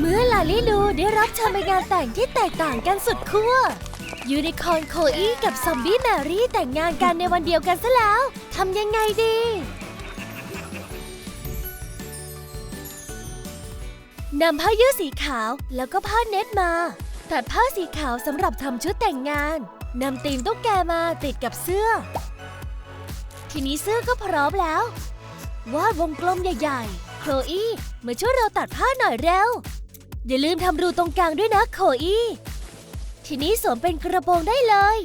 เมื่อลาลิลูได้รับเชิญไปงานแต่งที่แตกต่างกันสุดขั้วยูนิคอร์นโคอี้กับซอมบี้แมรี่แต่งงานกันในวันเดียวกันซะแล้วทำยังไงดีนำผ้ายืดสีขาวแล้วก็ผ้าเน็ตมา ตัดผ้าสีขาวสำหรับทำชุดแต่งงานนำตีมตุ๊กแกมาติดกับเสื้อ ทีนี้เสื้อก็พร้อมแล้ว วาดวงกลมใหญ่ ๆ โคลอี้มาช่วยเราตัดผ้าหน่อยเร็ว อย่าลืมทำรูตรงกลางด้วยนะโคอี้ทีนี้สวมเป็นกระโปรงได้เลย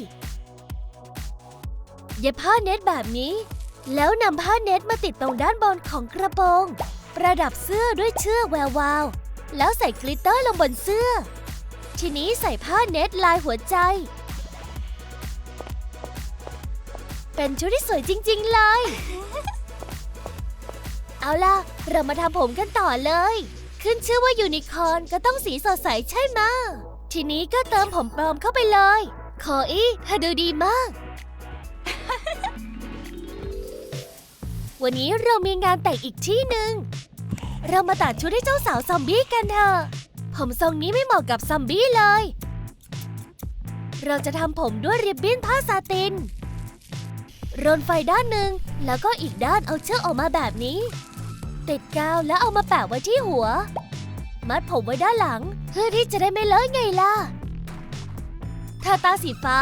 เย็บผ้าเน็ตแบบนี้ แล้วนำผ้าเน็ตมาติดตรงด้านบนของกระโปรง ประดับเสื้อด้วยเชือกแวววาว แล้วใส่กลิตเตอร์ลงบนเสื้อ ทีนี้ใส่ผ้าเน็ตลายหัวใจ เป็นชุดที่สวยจริง ๆ เลย เอาล่ะ เรามาทำผมกันต่อเลย ขึ้นชื่อว่ายูนิคอร์นก็ต้องสีสดใสใช่ไหมะทีนี้ก็เติมผมปลอมเข้าไปเลยคออี้เธอดูดีมาก วันนี้เรามีงานแต่งอีกที่หนึ่ง เรามาตัดชุดให้เจ้าสาวซอมบี้กันเถอะ ผมทรงนี้ไม่เหมาะกับซอมบี้เลย เราจะทำผมด้วยริบบิ้นผ้าซาติน รนไฟด้านหนึ่งแล้วก็อีกด้านเอาเชือกออกมาแบบนี้ ติดกาวแล้วเอามาแปะไว้ที่หัว มัดผมไว้ด้านหลัง เพื่อที่จะได้ไม่เลอะไงล่ะ ทาตาสีฟ้า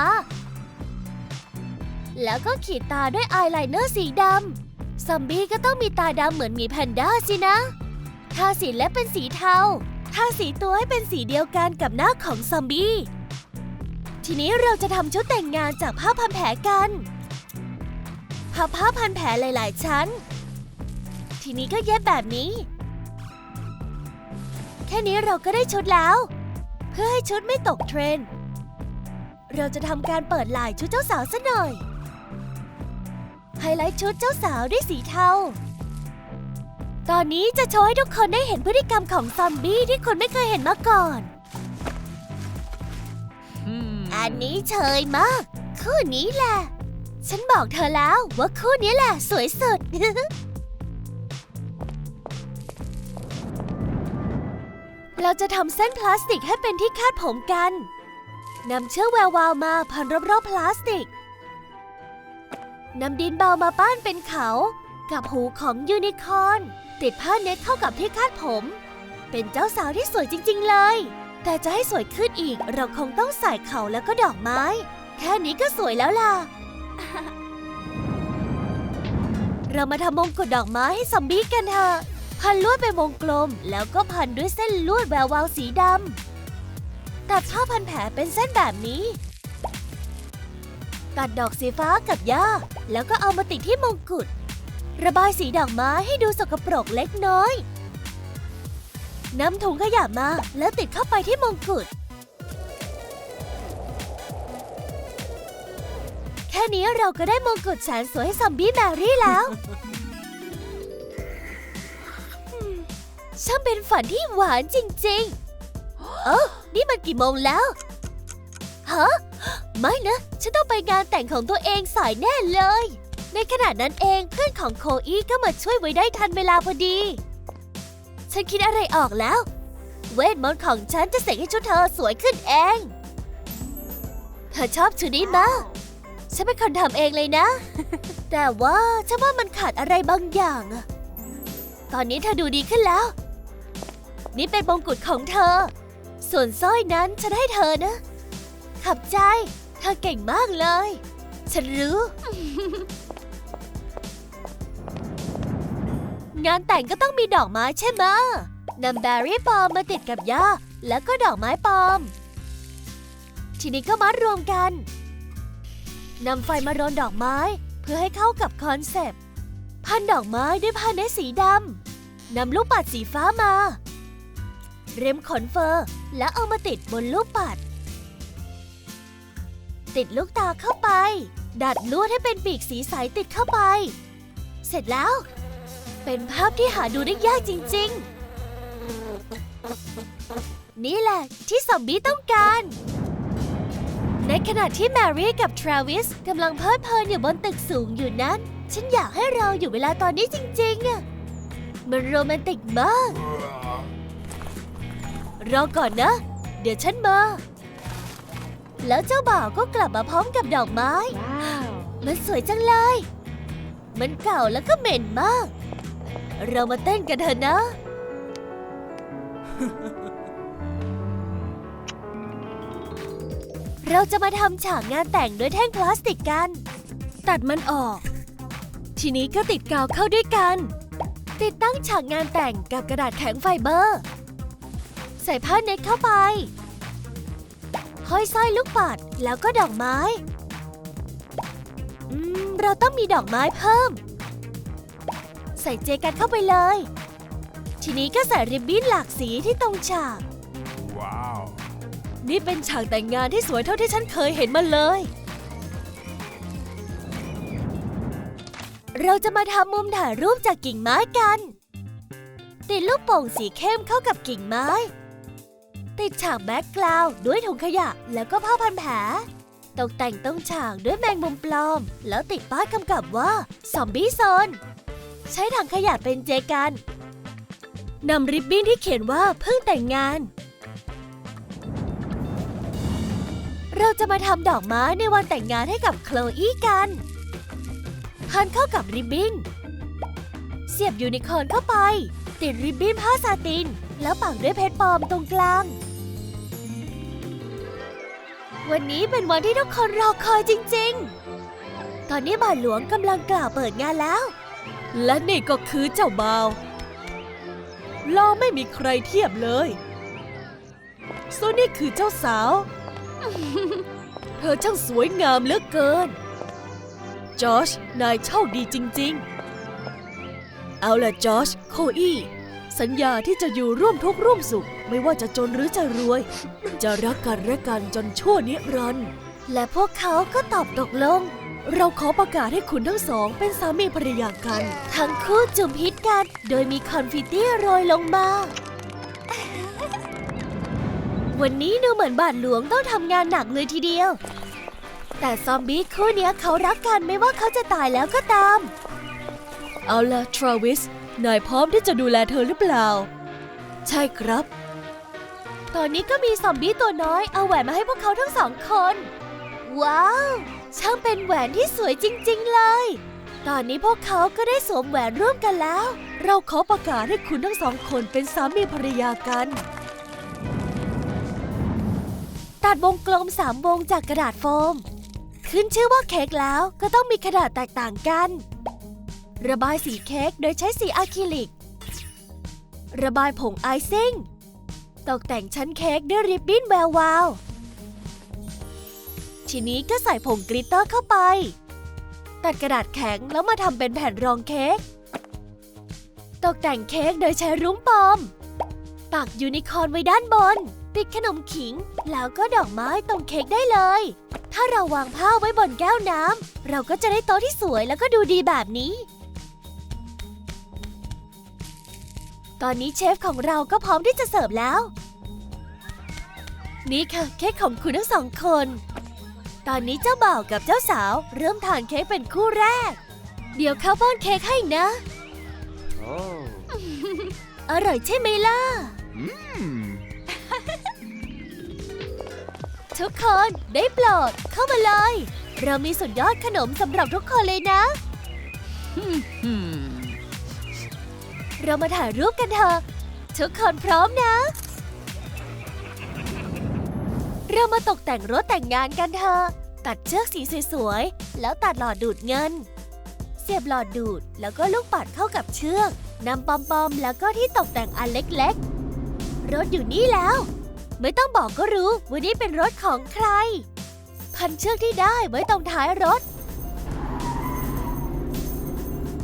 แล้วก็ขีดตาด้วยอายไลเนอร์สีดำซอมบี้ก็ต้องมีตาดำเหมือนหมีแพนด้าสินะ ทาสีเล็บเป็นสีเทา ทาสีตัวให้เป็นสีเดียวกันกับหน้าของซอมบี้ ทีนี้เราจะทำชุดแต่งงานจากผ้าพันแผลกันพับผ้าพันแผลหลาย ๆ ชั้น ทีนี้ก็เย็บแบบนี้ ค่นี้เราก็ได้ชุดแล้ว เพื่อให้ชุดไม่ตกเทรนด์เราจะทำการเปิดลายชุดเจ้าสาวซะหน่อย ไฮไลท์ชุดเจ้าสาวด้วยสีเทา ตอนนี้จะโชว์ให้ทุกคนได้เห็นพฤติกรรมของซอมบี้ที่คุณไม่เคยเห็นมาก่อน อันนี้เชยมาก คู่นี้แหละ ฉันบอกเธอแล้วว่าคู่นี้แหละ สวยสุด เราจะทำเส้นพลาสติกให้เป็นที่คาดผมกันนำเชือกแวววาวมาพันรอบๆพลาสติกนำดินเบามาป้านเป็นเขา กับหูของยูนิคอร์นติดผ้าเน็ตเข้ากับที่คาดผม เป็นเจ้าสาวที่สวยจริง ๆ เลย แต่จะให้สวยขึ้นอีกเราคงต้องใส่เขาแล้วก็ดอกไม้ แค่นี้ก็สวยแล้วล่ะ เรามาทำมงกุฎดอกไม้ให้ซอมบี้กันเถอะ พันลวดเป็นวงกลม แล้วก็พันด้วยเส้นลวดแวววาวสีดำตัดผ้าพันแผลเป็นเส้นแบบนี้ ตัดดอกสีฟ้ากับหญ้า แล้วก็เอามาติดที่มงกุฎระบายสีดอกไม้ให้ดูสกปรกเล็กน้อยนำถุงขยะมาแล้วติดเข้าไปที่มงกุฎแค่นี้เราก็ได้มงกุฎแสนสวยให้ซอมบี้แมรี่แล้ว ช่างเป็นฝันที่หวานจริงๆ เอ้านี่มันกี่โมงแล้ว ฮะ ไม่นะ ฉันต้องไปงานแต่งของตัวเองสายแน่เลย ในขณะนั้นเองเพื่อนของโคอี้ก็มาช่วยไว้ได้ทันเวลาพอดี ฉันคิดอะไรออกแล้ว เวทมนต์ของฉันจะเสกให้ชุดเธอสวยขึ้นเอง เธอชอบชุดนี้มากฉันเป็นคนทำเองเลยนะ แต่ว่าฉันว่ามันขาดอะไรบางอย่างอะตอนนี้เธอดูดีขึ้นแล้ว นี่เป็นมงกุฎของเธอ ส่วนสร้อยนั้นฉันให้เธอนะขับใจ เธอเก่งมากเลย ฉันรู้ งานแต่งก็ต้องมีดอกไม้ใช่ไหมนำแบรี่ปลอมมาติดกับหญ้าแล้วก็ดอกไม้ปลอม ทีนี้ก็มัดรวมกันนำไฟมารนดอกไม้เพื่อให้เข้ากับคอนเซปต์พันดอกไม้ด้วยผ้าเนตสีดำนำลูกปัดสีฟ้ามา เร็มขนเฟอร์ แล้วเอามาติดบนลูกปัด ติดลูกตาเข้าไป ดัดลวดให้เป็นปีกสีใสติดเข้าไป เสร็จแล้ว เป็นภาพที่หาดูได้ยากจริง ๆ นี่แหละที่ซอมบี้ต้องการ ในขณะที่แมรี่กับทราวิสกำลังเพลิดเพลินอยู่บนตึกสูงอยู่นั้น ฉันอยากให้เราอยู่เวลาตอนนี้จริงๆอะมันโรแมนติกมาก รอก่อนนะ เดี๋ยวฉันมา แล้วเจ้าบ่าวก็กลับมาพร้อมกับดอกไม้ มันสวยจังเลย มันเก่าแล้วก็เหม็นมาก เรามาเต้นกันเถอะนะ เราจะมาทำฉากงานแต่งด้วยแท่งพลาสติกกัน ตัดมันออก ทีนี้ก็ติดกาวเข้าด้วยกัน ติดตั้งฉากงานแต่งกับกระดาษแข็งไฟเบอร์ ใส่ผ้าเน็ตเข้าไป ห้อยสร้อยลูกปัดแล้วก็ดอกไม้ อืม เราต้องมีดอกไม้เพิ่ม ใส่เจกันเข้าไปเลย ทีนี้ก็ใส่ริบบิ้นหลากสีที่ตรงฉาก Wow. นี่เป็นฉากแต่งงานที่สวยเท่าที่ฉันเคยเห็นมาเลย เราจะมาทำมุมถ่ายรูปจากกิ่งไม้กันติดลูกโป่งสีเข้มเข้ากับกิ่งไม้ ติดฉากแบ็กกราวด์ด้วยถุงขยะแล้วก็ผ้าพันแผล ตกแต่งตรงฉากด้วยแมงมุมปลอม แล้วติดป้ายกำกับว่าซอมบี้โซน ใช้ถังขยะเป็นเจกันนำริบบิ้นที่เขียนว่าเพิ่งแต่งงาน เราจะมาทำดอกไม้ในวันแต่งงานให้กับโคลอี้กันพันเข้ากับริบบิ้น เสียบยูนิคอร์นเข้าไป ติดริบบิ้นผ้าซาติน แล้วปักด้วยเพชรปลอมตรงกลาง วันนี้เป็นวันที่ทุกคนรอคอยจริง ๆ ตอนนี้บาทหลวงกำลังกล่าวเปิดงานแล้ว และนี่ก็คือเจ้าบ่าวรอไม่มีใครเทียบเลยส่วนนี่คือเจ้าสาว เธอช่างสวยงามเหลือเกิน จอชนายโชคดีจริง ๆ เอาล่ะจอชโคอี้ สัญญาที่จะอยู่ร่วมทุกข์ร่วมสุข ไม่ว่าจะจนหรือจะรวย จะรักกันและกันจนชั่วนิรันดร์และพวกเขาก็ตอบตกลง เราขอประกาศให้คุณทั้งสองเป็นสามีภรรยากัน ทั้งคู่จุ่มพิษกัน โดยมีคอนฟิตตี้โรยลงมา วันนี้ดูเหมือนบาทหลวงต้องทำงานหนักเลยทีเดียว แต่ซอมบี้คู่เนี้ยเขารักกันไม่ว่าเขาจะตายแล้วก็ตาม เอาล่ะทราวิส นายพร้อมที่จะดูแลเธอหรือเปล่า ใช่ครับ ตอนนี้ก็มีซอมบี้ตัวน้อยเอาแหวนมาให้พวกเขาทั้งสองคน ว้าว ช่างเป็นแหวนที่สวยจริง ๆ เลย ตอนนี้พวกเขาก็ได้สวมแหวนร่วมกันแล้ว เราขอประกาศให้คุณทั้งสองคนเป็นสามีภรรยากันตัดวงกลมสามวงจากกระดาษโฟม ขึ้นชื่อว่าเค้กแล้วก็ต้องมีขนาดแตกต่างกัน ระบายสีเค้กโดยใช้สีอะคริลิก ระบายผงไอซิ่ง ตกแต่งชั้นเค้กด้วยริบบิ้นแวววาว ทีนี้ก็ใส่ผงกลิตเตอร์เข้าไป ตัดกระดาษแข็งแล้วมาทำเป็นแผ่นรองเค้ก ตกแต่งเค้กโดยใช้รุ้งปอม ปักยูนิคอร์นไว้ด้านบน ติดขนมขิง แล้วก็ดอกไม้ตรงเค้กได้เลย ถ้าเราวางผ้าไว้บนแก้วน้ำเราก็จะได้โต๊ะที่สวยแล้วก็ดูดีแบบนี้ ตอนนี้เชฟของเราก็พร้อมที่จะเสิร์ฟแล้ว นี่ค่ะเค้กของคุณทั้งสองคน ตอนนี้เจ้าบ่าวกับเจ้าสาว เริ่มทานเค้กเป็นคู่แรก เดี๋ยวเขาป้อนเค้กให้นะ Oh. อร่อยใช่ไหมล่ะ Mmm. ทุกคนได้โปรดเข้ามาเลย เรามีสุดยอดขนมสำหรับทุกคนเลยนะ Hmm. เรามาถ่ายรูปกันเถอะ ทุกคนพร้อมนะ เรามาตกแต่งรถแต่งงานกันเถอะ ตัดเชือกสีสวยๆ แล้วตัดหลอดดูดเงิน เสียบหลอดดูดแล้วก็ลูกปัดเข้ากับเชือกนำปอมๆ แล้วก็ที่ตกแต่งอันเล็กๆ รถอยู่นี่แล้ว ไม่ต้องบอกก็รู้ว่านี่เป็นรถของใคร พันเชือกที่ได้ไว้ตรงท้ายรถ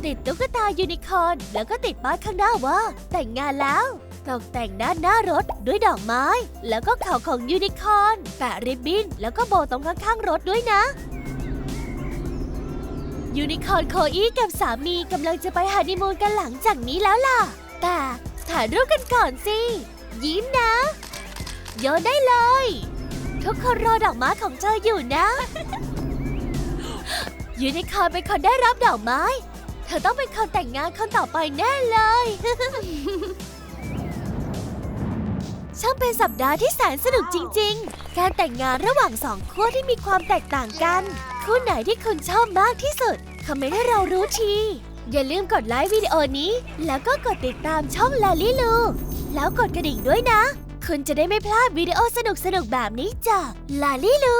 ติดตุ๊กตายูนิคอร์นแล้วก็ติดป้ายข้างหน้าว่า แต่งงานแล้ว ตกแต่งด้านหน้ารถด้วยดอกไม้ แล้วก็เขาของยูนิคอร์นแปะริบบิ้นแล้วก็โบตรงข้างๆรถด้วยนะยูนิคอร์นโคอี้กับสามีกำลังจะไปฮันนีมูนกันหลังจากนี้แล้วล่ะ แต่ถ่ายรูปกันก่อนสิ ยิ้มนะ โยนได้เลย ทุกคนรอดอกไม้ของเธออยู่นะยูนิคอร์นเป็นคนได้รับดอกไม้ เธอต้องเป็นคนแต่งงานคนต่อไปแน่เลย ช่างเป็นสัปดาห์ที่แสนสนุกจริง ๆ การแต่งงานระหว่างสองขั้วที่มีความแตกต่างกัน คู่ไหนที่คุณชอบมากที่สุด คอมเมนต์ให้เรารู้ที อย่าลืมกดไลค์วิดีโอนี้ แล้วก็กดติดตามช่องลาลิลู แล้วกดกระดิ่งด้วยนะ คุณจะได้ไม่พลาดวิดีโอสนุกๆแบบนี้จากลาลิลู